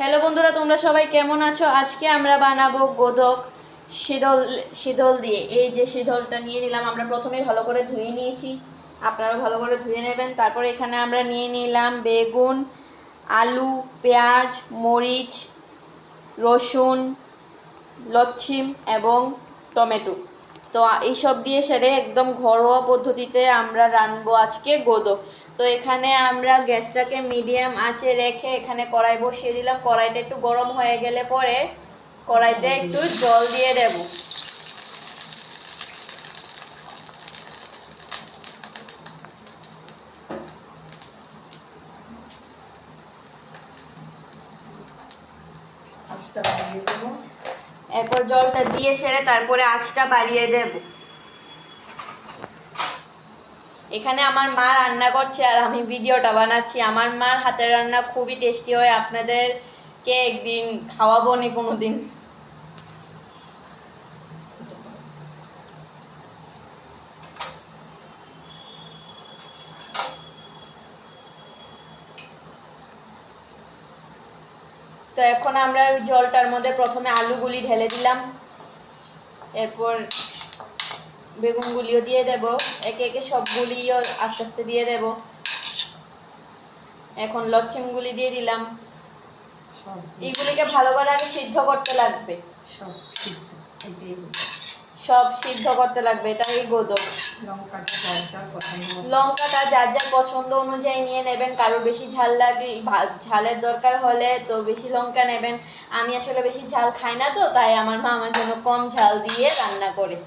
Hello বন্ধুরা, তোমরা সবাই কেমন আছো? আজকে আমরা বানাবো গোদক শীতল শীতল দিয়ে। এই যে শীতলটা নিয়ে নিলাম, আমরা প্রথমে ভালো করে ধুয়ে নিয়েছি। আপনারাও ভালো করে ধুয়ে নেবেন। তারপর এখানে আমরা নিয়ে নিলাম বেগুন, আলু, পেঁয়াজ, মরিচ, রসুন, লচ্ছিম এবং টমেটো। তো এইসব দিয়ে সেরে একদম ঘরোয়া পদ্ধতিতে আমরা রানবো আজকে গোদক। তো এখানে আমরা গ্যাসটাকে মিডিয়াম আঁচে রেখে এখানে কড়াই বসিয়ে দিলাম। কড়াইটা একটু গরম হয়ে গেলে পরে কড়াইতে একটু জল দিয়ে দেব আঁচটা বাড়িয়ে দেবো এরপর জলটা দিয়ে সেরে তারপরে আঁচটা বাড়িয়ে দেব। এখানে আমার মা রান্না করছে আর আমি ভিডিওটা বানাচ্ছি। আমার মার হাতের রান্না খুবই টেস্টি হয়। আপনাদেরকে একদিন খাওয়াবো নি কোনো দিন তো এখন আমরা ওই জলটার মধ্যে প্রথমে আলুগুলি ঢেলে দিলাম। এরপর বেগুনগুলিও দিয়ে দেব। একে একে সবগুলিও আস্তে আস্তে দিয়ে দেব। এখন লচ্ছিমগুলি দিয়ে দিলাম। এইগুলিকে ভালো করে আগে সিদ্ধ করতে লাগবে। সব সিদ্ধ সব সিদ্ধ করতে লাগবে এটা এই গোদক। লঙ্কাটা যার যার পছন্দ অনুযায়ী নিয়ে নেবেন কারোর বেশি ঝাল লাগে ঝালের দরকার হলে তো বেশি লঙ্কা নেবেন। আমি আসলে বেশি ঝাল খাই না তো তাই আমার মা আমার জন্য কম ঝাল দিয়ে রান্না করে।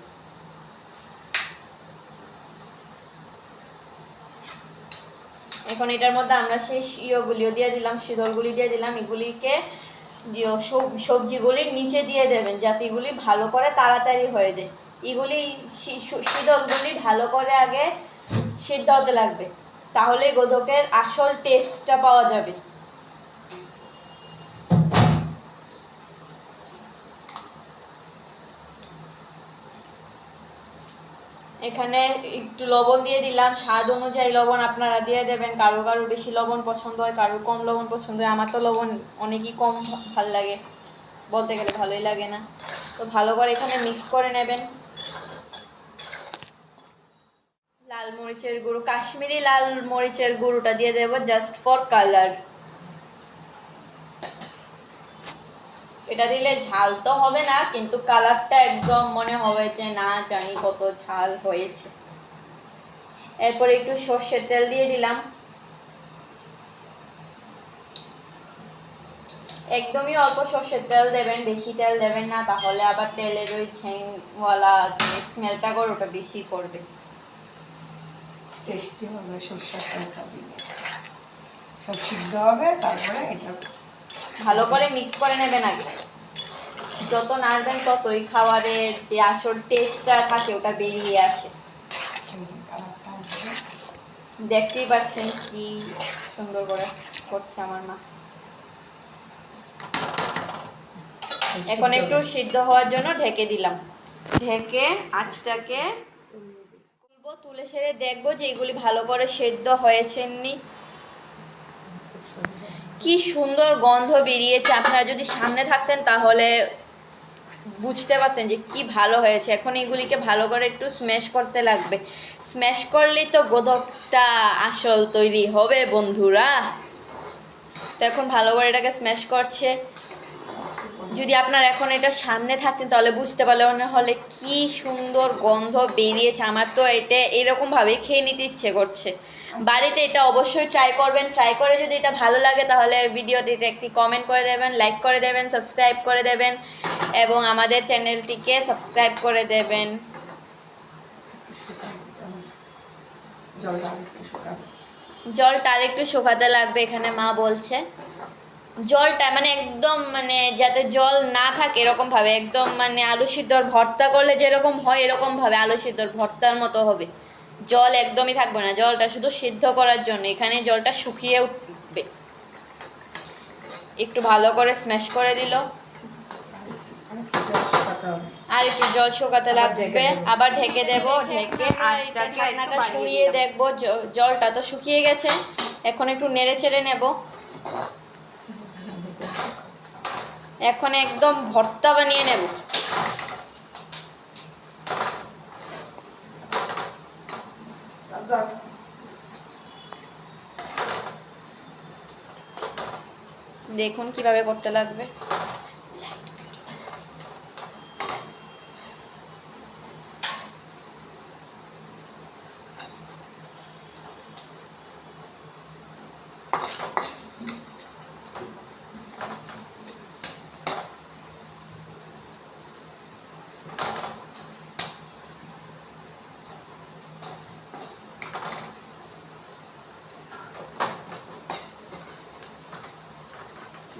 এখন এটার মধ্যে আমরা সেই ইয়েগুলিও দিয়ে দিলাম শীতলগুলি দিয়ে দিলাম এগুলিকে যে সব- সবজিগুলির নিচে দিয়ে দেবেন যাতে এগুলি ভালো করে তাড়াতাড়ি হয়ে যায়। এগুলি শীতলগুলি ভালো করে আগে সিদ্ধ হতে লাগবে। তাহলে গোধকের আসল টেস্টটা পাওয়া যাবে। এখানে একটু লবণ দিয়ে দিলাম। স্বাদ অনুযায়ী লবণ আপনারা দিয়ে দেবেন। কারও কারও বেশি লবণ পছন্দ হয় কারোর কম লবণ পছন্দ হয়। আমার তো লবণ অনেকই কম ভালো লাগে। বলতে গেলে ভালোই লাগে না। তো ভালো করে এখানে মিক্স করে নেবেন। লাল মরিচের গুঁড়ো, কাশ্মীরি লাল মরিচের গুঁড়োটা দিয়ে দেবো জাস্ট ফর কালার এটা দিলে ঝাল তো হবে না, কিন্তু কালারটা একদম মনে হবে যে না জানি কত ঝাল হয়েছে। এরপর একটু সর্ষের তেল দিয়ে দিলাম। একদমই অল্প সর্ষের তেল দেবেন, বেশি তেল দেবেন না, তাহলে আবার তেলের ওই ঝেংওয়ালা স্মেলটা করে, ওটা বেশি করবে। টেস্টি হবে, সরষের তেলটা দিলে। সব সিদ্ধ হবে, তারপরে এটা ভালো করে মিক্স করে নেবেন আগে যত নাড়বেন ততই খাবারের যে আসল টেস্টটা থাকে, ওটা বেরিয়ে আসে দেখতেই পাচ্ছেন কি সুন্দর করে করছে আমার মা এখন একটু। সিদ্ধ হওয়ার জন্য ঢেকে দিলাম ঢেকে আঁচটাকে তুলে সেরে দেখব যে এগুলি ভালো করে সেদ্ধ হয়েছে নি খুব সুন্দর। কি সুন্দর গন্ধ বেরিয়েছে। আপনারা যদি সামনে থাকতেন তাহলে বুঝতে পারতেন যে কি ভালো হয়েছে। এখন এগুলিকে ভালো করে একটু স্ম্যাশ করতে লাগবে। স্ম্যাশ করলেই তো গোদকটা আসল তৈরি হবে বন্ধুরা। তো এখন ভালো করে এটাকে স্ম্যাশ করছে। যদি আপনার এখন এটা সামনে থাকতেন তাহলে বুঝতে পারলে মনে হলে কি সুন্দর গন্ধ বেরিয়েছে। আমার তো এটা এরকমভাবেই খেয়ে নিতে ইচ্ছে করছে। বাড়িতে এটা অবশ্যই ট্রাই করবেন। ট্রাই করে যদি এটা ভালো লাগে তাহলে ভিডিওটিতে একটি কমেন্ট করে দেবেন লাইক করে দেবেন সাবস্ক্রাইব করে দেবেন এবং আমাদের চ্যানেলটিকে সাবস্ক্রাইব করে দেবেন। জলটা আর একটু শুকানো জলটা আর একটু শুকাতে লাগবে এখানে মা বলছে। জলটা মানে একদম মানে যাতে জল না থাকে এরকম ভাবে একদম মানে আলু সিদ্ধর ভর্তা করলে যেরকম হয় এরকম ভাবে আলু সিদ্ধর ভর্তার মতো হবে। জল একদমই থাকবে না জলটা শুধু সিদ্ধ করার জন্য এখানে জলটা শুকিয়ে উঠবে। একটু ভালো করে স্ম্যাশ করে দিল। আর একটু জল শুকাতে লাগবে দেবো। আবার ঢেকে দেব ঢেকে ঢাকনাটা বাড়িয়ে দেখব জলটা তো শুকিয়ে গেছে এখন একটু নেড়ে চেড়ে নেব। এখন একদম ভর্তা বানিয়ে নেব। দেখুন কীভাবে করতে লাগবে।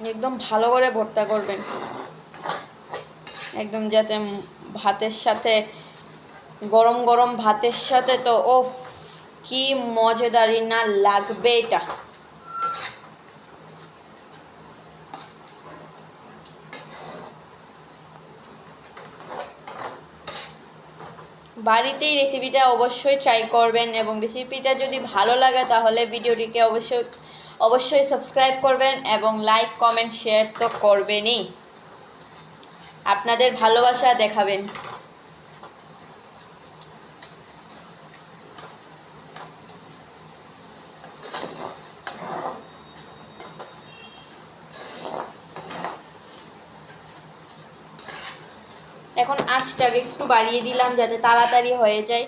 একদম ভালো করে ভর্তা করবেন। একদম যাতে ভাতের সাথে, গরম গরম ভাতের সাথে তো ওফ, কি মজাদারি না লাগবে এটা। বাড়িতেই রেসিপিটা অবশ্যই ট্রাই করবেন এবং রেসিপিটা যদি ভালো লাগে তাহলে ভিডিওটিকে অবশ্যই অবশ্যই সাবস্ক্রাইব করবেন এবং লাইক কমেন্ট শেয়ার তো করবেনই। আপনাদের ভালোবাসা দেখাবেন। এখন আঁচটাকে একটু বাড়িয়ে দিলাম যাতে তাড়াতাড়ি হয়ে যায়।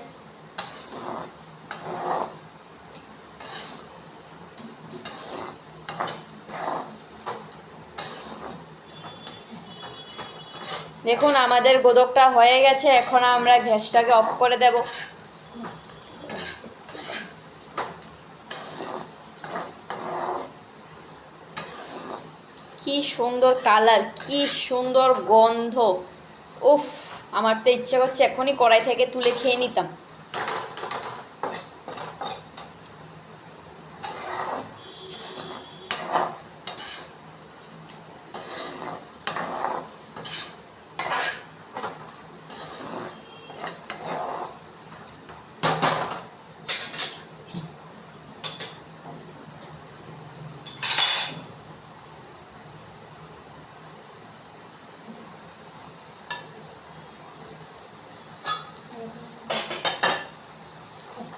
দেখুন, আমাদের গোদকটা হয়ে গেছে, এখন আমরা গ্যাসটাকে অফ করে দেব। কি সুন্দর কালার, কি সুন্দর গন্ধ। উফ, আমার তো ইচ্ছে করছে এখনই কড়াই থেকে তুলে খেয়ে নিতাম।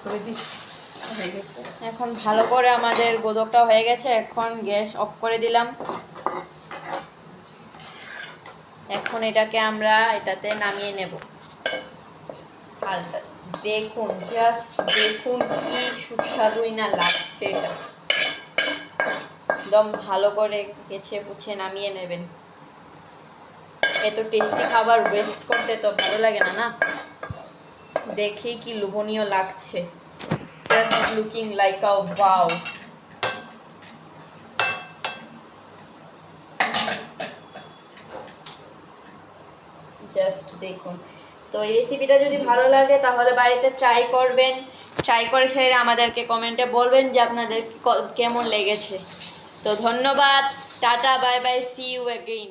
করে দিচ্ছি। এখন ভালো করে আমাদের গোদকটা হয়ে গেছে। এখন গ্যাস অফ করে দিলাম। এখন এটাকে আমরা এটাতে নামিয়ে নেব। দেখুন জাস্ট দেখুন কি সুস্বাদুই না লাগছে এটা। একদম ভালো করে গেছে পুছে নামিয়ে নেবেন। এত টেস্টি খাবার ওয়েস্ট করতে তো ভালো লাগে না না? দেখেই কি লোভনীয় লাগছে। Just looking like a wow just দেখুন। তো এই রেসিপিটা যদি ভালো লাগে, তাহলে বাড়িতে ট্রাই করবেন। ট্রাই করে সেরে আমাদেরকে কমেন্টে বলবেন যে আপনাদের কেমন লেগেছে। তো ধন্যবাদ। Tata bye bye see you again